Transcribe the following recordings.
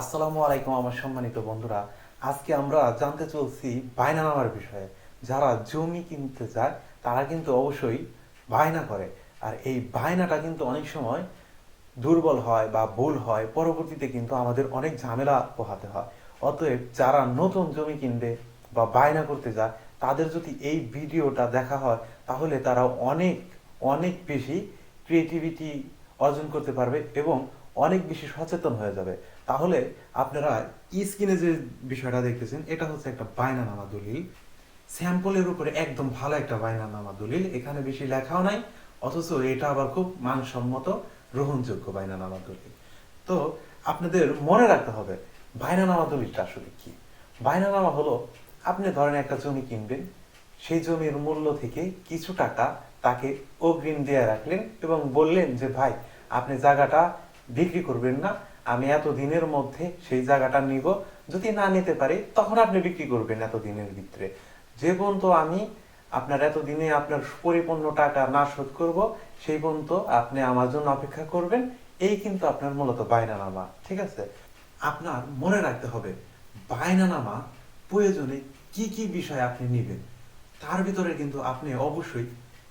আসসালামু আলাইকুম আমার সম্মানিত বন্ধুরা। আজকে আমরা জানতে চলছি বায়না নামার বিষয়ে। যারা জমি কিনতে চায় তারা কিন্তু অবশ্যই বায়না করে। আর এই বায়নাটা কিন্তু অনেক সময় দুর্বল হয় বা ভুল হয়, পরবর্তীতে কিন্তু আমাদের অনেক ঝামেলা পোহাতে হয়। অতএব যারা নতুন জমি কিনবে বা বায়না করতে যায়, তাদের যদি এই ভিডিওটা দেখা হয়, তাহলে তারা অনেক অনেক বেশি ক্রিয়েটিভিটি অর্জন করতে পারবে এবং অনেক বেশি সচেতন হয়ে যাবে। তাহলে আপনারা স্ক্রিনে যে বিষয়টা দেখতেছেন, এটা হচ্ছে একটা বায়নানামা দলিল। স্যাম্পলের উপরে একদম ভালো একটা বায়নানামা দলিল। এখানে বেশি লেখাও নাই, অথচ এটা আবার খুব মানসম্মত, গ্রহণযোগ্য বায়নানামা দলিল। তো আপনাদের মনে রাখতে হবে বায়নানামা দলিলটা আসলে কি? বায়নানামা হলো, আপনি ধরেন একটা জমি কিনবেন, সেই জমির মূল্য থেকে কিছু টাকা তাকে অগ্রিম দিয়ে রাখলেন এবং বললেন যে, ভাই, আপনি জায়গাটা বিক্রি করবেন না আমি এত দিনের মধ্যে সেই জায়গাটা নিব। যদি না নিতে পারি, তখন আপনি বিক্রি করবেন এত দিনের ভিতরে। যে পর্যন্ত আমি আপনার এত দিনে আপনার পরিপূর্ণ টাকা না শোধ করব, সেই পর্যন্ত আপনি আমার জন্য অপেক্ষা করবেন। এই কিন্তু আপনার মূলত বায়নানামা, ঠিক আছে? আপনার মনে রাখতে হবে, বায়নানামা প্রয়োজনে কি কি বিষয় আপনি নেবেন। তার ভিতরে কিন্তু আপনি অবশ্যই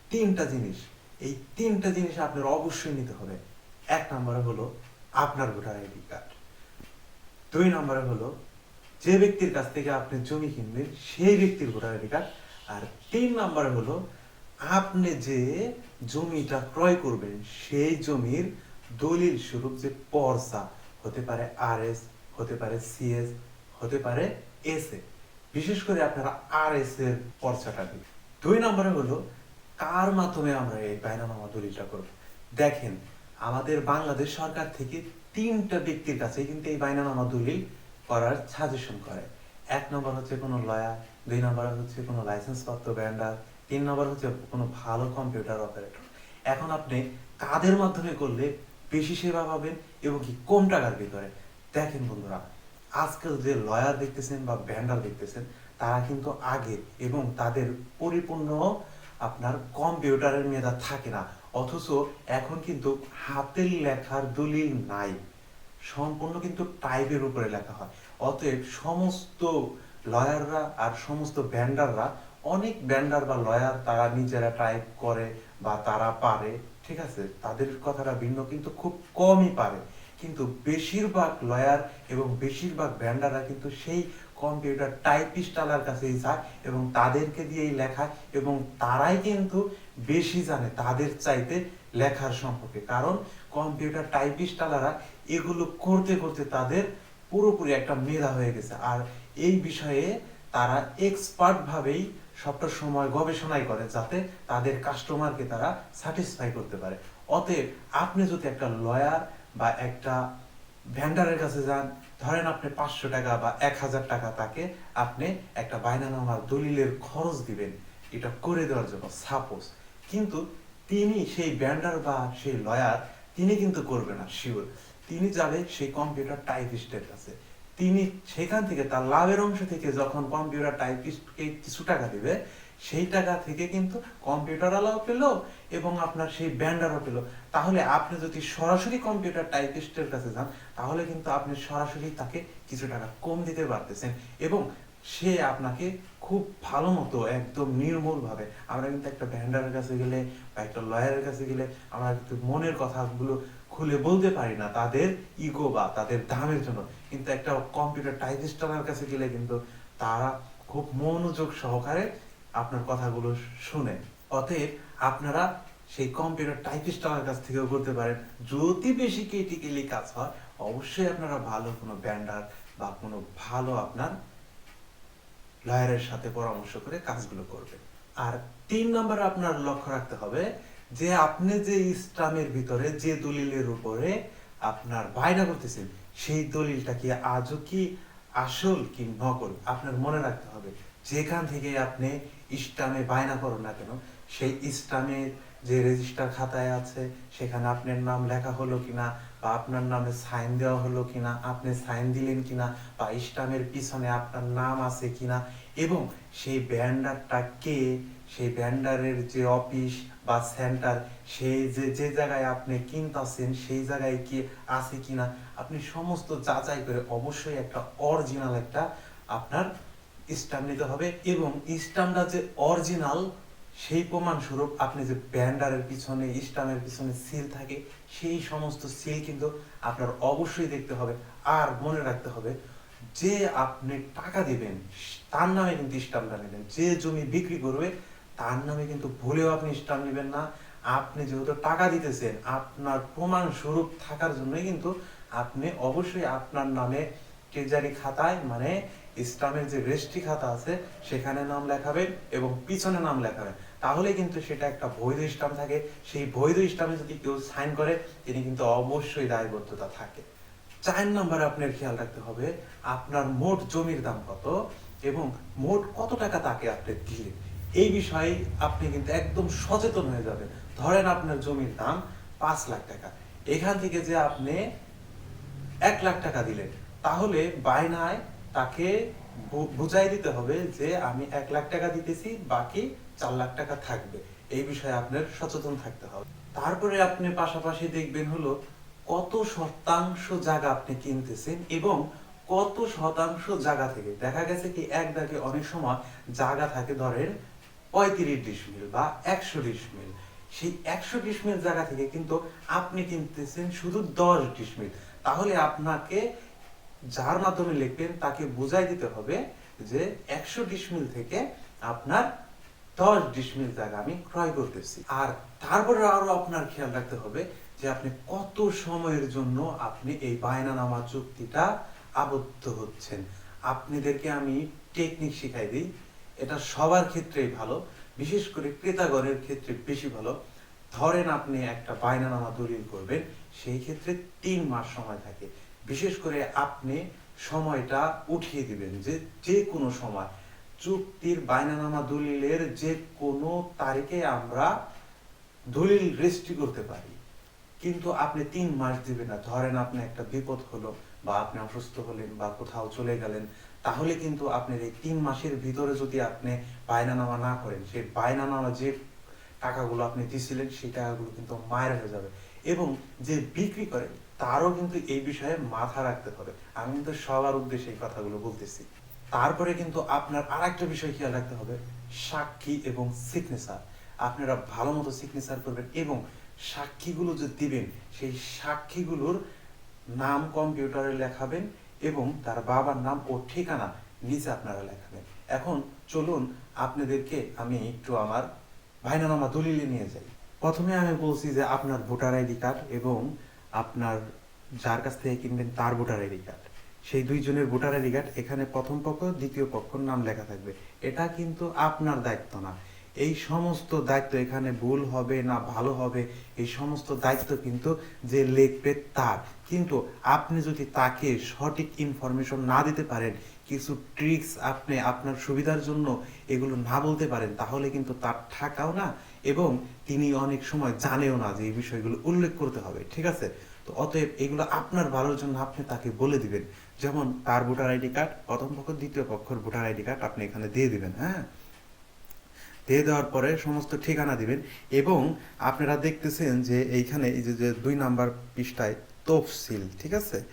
তিনটা জিনিস। এই তিনটা জিনিস আপনার অবশ্যই নিতে হবে। এক নম্বরে হলো আপনার ভোটার আইডি কার্ড। দুই নম্বরে হলো, যে ব্যক্তির কাছ থেকে আপনি জমি কিনবেন, সেই ব্যক্তির ভোটার আইডি কার্ড। আর তিন নম্বরে হলো, আপনি যে জমিটা ক্রয় করবেন, সেই জমির দলিল স্বরূপ যে পর্সা, হতে পারে আর এস হতে পারে সিএস, হতে পারে এস এ বিশেষ করে আপনারা আর এস এর পর্চাটা দিন। দুই নম্বরে হলো, কার মাধ্যমে আমরা এই বায়নানামা দলিলটা করব? দেখেন আমাদের বাংলাদেশ সরকার থেকে তিনটা ব্যক্তির কাছে কিন্তু এই বায়নানামা দলিল করার সাজেশন করে। এক নম্বর হচ্ছে কোনো লয়ার দুই নম্বর হচ্ছে কোনো লাইসেন্স প্রাপ্ত ব্যান্ডার তিন নম্বর হচ্ছে কোনো ভালো কম্পিউটার অপারেটর এখন আপনি কাদের মাধ্যমে করলে বেশি সেবা পাবেন এবং কি কম টাকার ভিতরে? দেখেন বন্ধুরা, আজকাল যে লয়ার দেখতেছেন বা ব্যান্ডার দেখতেছেন, তারা কিন্তু আগে এবং তাদের পরিপূর্ণ আপনার কম্পিউটারের মেধা থাকে না। অথচ এখন কিন্তু হাতের লেখার দলিল নাই। সম্পূর্ণ কিন্তু টাইপের উপরে লেখা হয়। অতএব সমস্ত লয়াররা আর সমস্ত ব্যান্ডাররা অনেক ব্যান্ডার বা লয়ার তারা নিজেরা টাইপ করে বা তারা পারে, ঠিক আছে? তাদের কথাটা ভিন্ন, কিন্তু খুব কমই পারে। কিন্তু বেশিরভাগ লয়ার এবং বেশিরভাগ ব্যান্ডাররা কিন্তু সেই কম্পিউটার টাইপিস্ট আলার কাছেই যায় এবং তাদেরকে দিয়েই লেখায় এবং তারাই কিন্তু বেশি জানে তাদের চাইতে লেখার সম্পর্কে। কারণ কম্পিউটার টাইপিস্ট আলারা এগুলো করতে করতে তাদের পুরোপুরি একটা মেধা হয়ে গেছে। আর এই বিষয়ে তারা এক্সপার্ট ভাবেই সবটা সময় গবেষণাই করে যাতে তাদের কাস্টমারকে তারা স্যাটিসফাই করতে পারে। অতএব আপনি যদি একটা লয়ার বা একটা ভ্যান্ডারের কাছে যান, ধরেন আপনি পাঁচশো টাকা বা এক হাজার টাকা তাকে আপনি একটা বায়নানামার দলিলের খরচ দিবেন। এটা করে দেওয়ার জন্য সাপোজ কিন্তু তিনি সেই ব্যান্ডার বা সেই লয়ার তিনি কিন্তু করবে না শিওর তিনি যাবে সেই কম্পিউটার টাইপিস্টের কাছে। তিনি সেখান থেকে তার লাভের অংশ থেকে যখন কম্পিউটার টাইপিস্টকে কিছু টাকা দিবে সেই টাকা থেকে কিন্তু কম্পিউটার আলাও পেল এবং আপনার সেই ব্যান্ডারও পেল। তাহলে আপনি যদি সরাসরি কম্পিউটার টাইপিস্টের কাছে যান, তাহলে কিন্তু আপনি সরাসরি তাকে কিছু টাকা কম দিতে পারতেছেন এবং সে আপনাকে খুব ভালো মতো, একদম নির্মূল ভাবে আমরা কিন্তু একটা ভ্যান্ডারের কাছে গেলে বা একটা লয়ারের কাছে গেলে আমরা কিন্তু মনের কথাগুলো খুলে বলতে পারি না, তাদের ইগো বা তাদের দামের জন্য। কিন্তু একটা কম্পিউটার টাইপিস্টার কাছে গেলে কিন্তু তারা খুব মনোযোগ সহকারে আপনার কথাগুলো শুনে। অতএব আপনারা সেই কম্পিউটার টাইপিস্টার কাছ থেকেও করতে পারেন। যদি বেশি ক্রিটিক্যালি কাজ হয়, অবশ্যই আপনারা ভালো কোনো ব্যান্ডার বা কোনো ভালো আপনার লয়ারের সাথে পরামর্শ করে কাজগুলো করবে আর তিন নম্বরে আপনার লক্ষ্য রাখতে হবে যে আপনি যে ইসলামের ভিতরে যে দলিলের উপরে আপনার বায়না করতেছেন, সেই দলিলটা কি আজও কি আসল কি নকল? আপনার মনে রাখতে হবে। যেখান থেকে আপনি ইসলামে বায়না করুন না কেন, সেই ইসলামের যে রেজিস্টার খাতায় আছে, সেখানে আপনার নাম লেখা হলো কিনা, বা আপনার নামে সাইন দেওয়া হলো কিনা, আপনি সাইন দিলেন কিনা, বা ইসলামের পিছনে আপনার নাম আছে কিনা, এবং সেই ব্যান্ডারটা কে, সেই ব্যান্ডারের যে অফিস বা সেন্টার সেই যে যে জায়গায় আপনি কিনতাছেন, সেই জায়গায় কি আছে কিনা, আপনি সমস্ত যাচাই করে অবশ্যই একটা অরিজিনাল একটা আপনার স্ট্যাম্প নিতে হবে এবং স্ট্যাম্পটা যে অরিজিনাল, সেই প্রমাণ স্বরূপ আপনি যে ব্যান্ডারের পিছনে স্টামের পিছনে সিল থাকে, সেই সমস্ত সিল কিন্তু আপনার অবশ্যই দেখতে হবে। আর মনে রাখতে হবে, যে আপনি টাকা দিবেন, তার নামে কিন্তু স্টাম্পটা নেবেন। যে জমি বিক্রি করবে, তার নামে কিন্তু ভুলেও আপনি স্টাম্প নেবেন না। আপনি যেহেতু টাকা দিতেছেন, আপনার প্রমাণ স্বরূপ থাকার জন্যই কিন্তু আপনি অবশ্যই আপনার নামে ট্রেজারি খাতায় মানে ইসলামের যে রেজিস্ট্রি খাতা আছে, সেখানে নাম লেখাবেন এবং পিছনে নাম লেখাবেন। তাহলে কিন্তু সেটা একটা বৈধ ইসলাম থাকে। সেই বৈধ ইসলামে যদি কেউ সাইন করে, তিনি কিন্তু অবশ্যই দায়বদ্ধতা থাকে। চার নাম্বারে আপনার খেয়াল রাখতে হবে, আপনার মোট জমির দাম কত এবং মোট কত টাকা তাকে আপনি দিলেন? এই বিষয়ে আপনি কিন্তু একদম সচেতন হয়ে যাবেন। ধরেন আপনার জমির দাম পাঁচ লাখ টাকা। এখান থেকে যে আপনি এক লাখ টাকা দিলেন, তাহলে বায়নায় তাকে বুঝাই দিতে হবে যে আমি এক লাখ টাকা দিতেছি, বাকি চার লাখ টাকা থাকবে। এই বিষয়ে আপনার সচেতন থাকতে হবে। তারপরে আপনি পাশাপাশি দেখবেন হলো কত শতাংশ জায়গা আপনি কিনতেছেন এবং কত শতাংশ জায়গা থেকে, দেখা গেছে কি এক দাগে অনেক সময় জায়গা থাকে ধরেন পঁয়ত্রিশ ডিসমিল বা একশো ডিসমিল। সেই একশো ডিসমিল জায়গা থেকে কিন্তু আপনি কিনতেছেন শুধু দশ ডিসমিল। তাহলে আপনাকে যার মাধ্যমে লিখবেন তাকে বুঝাই দিতে হবে যে একশো ডিসমিল থেকে আপনার দশ ডিসমিল জায়গা আমি ক্রয় করতেছি। আর তারপরে আরও আপনার খেয়াল রাখতে হবে যে আপনি কত সময়ের জন্য আপনি এই বায়নানামা চুক্তিটা আবদ্ধ হচ্ছেন। আপনাদেরকে আমি টেকনিক শিখাই দিই। এটা সবার ক্ষেত্রেই ভালো, বিশেষ করে ক্রেতাগণের ক্ষেত্রে বেশি ভালো। ধরেন আপনি একটা বায়নানামা দলিল করবেন, সেই ক্ষেত্রে তিন মাস সময় থাকে। বিশেষ করে আপনি সময়টা উঠিয়ে দিবেন যে যে কোনো সময়। চুক্তির বায়নানামা দলিলের যে কোনো তারিখে আমরা দলিল রেজিস্ট্রি করতে পারি। কিন্তু আপনি তিন মাস দিবেন না। ধরেন আপনি একটা বিপদ হলো বা আপনি অসুস্থ হলেন বা কোথাও চলে গেলেন, তাহলে কিন্তু আপনার এই তিন মাসের ভিতরে যদি আপনি বায়নানামা না করেন, সেই বায়নানামা যে টাকাগুলো আপনি দিছিলেন, সেই টাকাগুলো কিন্তু মায়ের হয়ে যাবে। এবং যে বিক্রি করে তারও কিন্তু এই বিষয়ে মাথা রাখতে হবে। আমি কিন্তু সবার উদ্দেশ্যে এই কথাগুলো বলতেছি। তারপরে কিন্তু আপনার আর একটা বিষয় খেয়াল রাখতে হবে, সাক্ষী এবং সিগনেচার আপনারা ভালো মতো সিগনেচার করবেন এবং সাক্ষীগুলো যে দিবেন, সেই সাক্ষীগুলোর নাম কম্পিউটারে লেখাবেন এবং তার বাবার নাম ও ঠিকানা নিচে আপনারা লেখাবেন। এখন চলুন আপনাদেরকে আমি একটু আমার ভাইনানামা দলিলে নিয়ে যাই। প্রথমে আমি বলছি যে আপনার ভোটার আইডি কার্ড এবং আপনার যার কাছ থেকে কিনবেন তার ভোটার আইডি কার্ড। সেই দুইজনের ভোটার আইডি কার্ড, এখানে প্রথম পক্ষ, দ্বিতীয় পক্ষর নাম লেখা থাকবে। এটা কিন্তু আপনার দায়িত্ব না। এই সমস্ত দায়িত্ব এখানে ভুল হবে না ভালো হবে, এই সমস্ত দায়িত্ব কিন্তু যে লিখবে তার। কিন্তু আপনি যদি তাকে সঠিক ইনফরমেশন না দিতে পারেন, কিছু ট্রিক্স আপনি আপনার সুবিধার জন্য এগুলো না বলতে পারেন, তাহলে কিন্তু তার ঠাকাও না। এবং তিনি অনেক সময় জানেও না যে এই বিষয়গুলো উল্লেখ করতে হবে, ঠিক আছে? তো অতএব এগুলো আপনার ভালোর জন্য আপনি তাকে বলে দিবেন। যেমন তার ভোটার আইডি কার্ড, প্রথম পক্ষ, দ্বিতীয় পক্ষের ভোটার আইডি কার্ড আপনি এখানে দিয়ে দিবেন হ্যাঁ? দিয়ে দেওয়ার পরে সমস্ত ঠিকানা দিবেন এবং আপনারা দেখতেছেন যে এইখানে এই যে দুই নাম্বার পৃষ্ঠায় তফসিল, ঠিক আছে?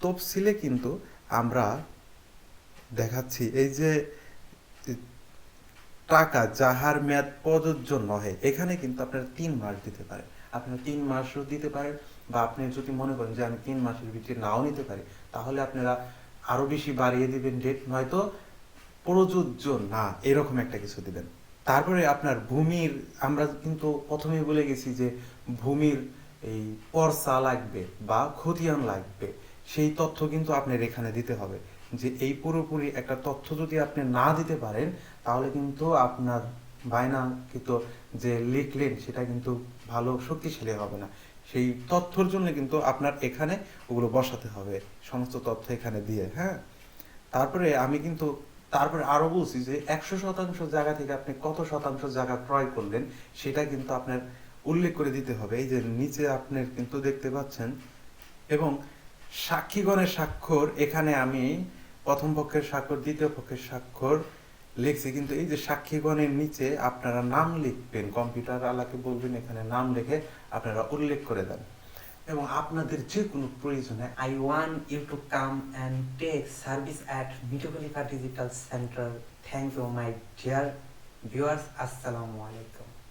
তফসিলে কিন্তু আমরা দেখাচ্ছি এই যে টাকা যাহার মেয়াদ প্রযোজ্য নহে, এখানে কিন্তু আপনারা তিন মাস দিতে পারেন। আপনারা তিন মাসও দিতে পারেন বা আপনি যদি মনে করেন যে আমি তিন মাসের ভিতরে নাও নিতে পারি, তাহলে আপনারা আরও বেশি বাড়িয়ে দিবেন ডেট নয়তো প্রযোজ্য না, এরকম একটা কিছু দিবেন। তারপরে আপনার ভূমির, আমরা কিন্তু প্রথমেই বলে গেছি যে ভূমির এই পর্সা লাগবে বা খতিয়ান লাগবে, সেই তথ্য কিন্তু আপনার এখানে দিতে হবে। যে এই পুরোপুরি একটা তথ্য যদি আপনি না দিতে পারেন তাহলে কিন্তু আপনার বায়নাকৃত যে লিখলেন, সেটা কিন্তু ভালো, শক্তিশালী হবে না। সেই তথ্যর জন্য কিন্তু আপনার এখানে ওগুলো বসাতে হবে। সমস্ত তথ্য এখানে দিয়ে হ্যাঁ? তারপরে আমি কিন্তু, তারপরে আরও বলছি যে একশো শতাংশ জায়গা থেকে আপনি কত শতাংশ জায়গা ক্রয় করলেন, সেটা কিন্তু আপনার উল্লেখ করে দিতে হবে। এই যে নিচে আপনার কিন্তু দেখতে পাচ্ছেন, এবং সাক্ষীগণের স্বাক্ষর, এখানে আমি প্রথম পক্ষের স্বাক্ষর, দ্বিতীয় পক্ষের স্বাক্ষর লিখছে, কিন্তু এই যে সাক্ষীগণের নিচে আপনারা নাম লিখবেন কম্পিউটার আলাকে বলবেন, এখানে নাম লিখে আপনারা উল্লেখ করে দেন। এবং আপনাদের যে কোনো প্রয়োজনে I want you to come and take service at মিটোপলিকা digital centre thank you my dear viewers আসসালামু আলাইকুম